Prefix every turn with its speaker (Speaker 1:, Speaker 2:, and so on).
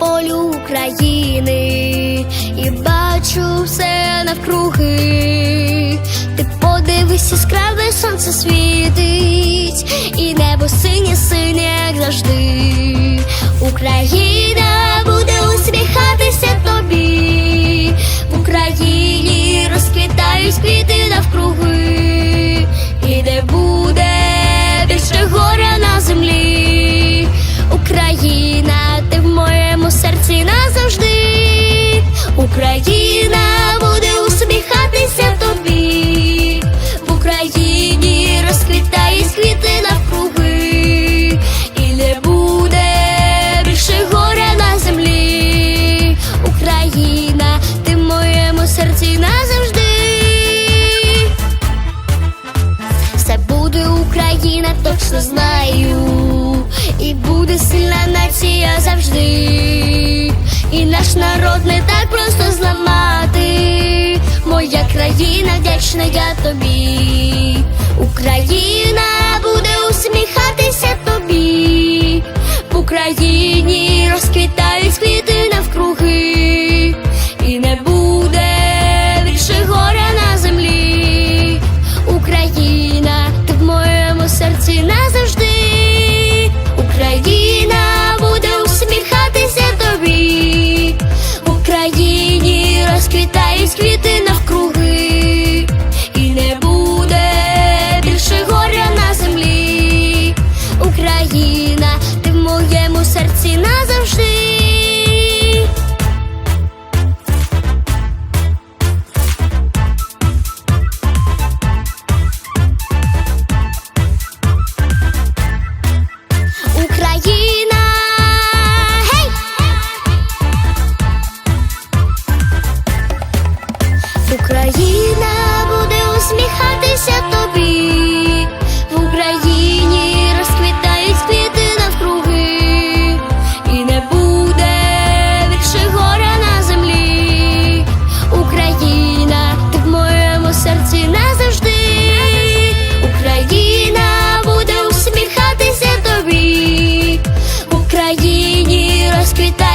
Speaker 1: полю України і бачу все навкруги. Ти подивись іскраве сонце світить, і небо синє, синє, як завжди, Україна. Україна буде усміхатися тобі. В Україні розквітають квіти навкруги, і не буде більше горя на землі. Україна, ти в моєму серці назавжди. Все буде Україна, точно знаю, і буде сильна нація завжди. І наш народ не так вдячна я тобі. Україна буде усміхатися тобі. В Україні розквітають квіти навкруги, і не буде більше горя на землі. Україна, ти в моєму серці назавжди. Україна буде усміхатися тобі. В Україні розквітають усміхатися тобі, в Україні розквітають квіти навкруги, і не буде більше горя на землі. Україна, ти в моєму серці назавжди, Україна буде усміхатися тобі, в Україні розквітає.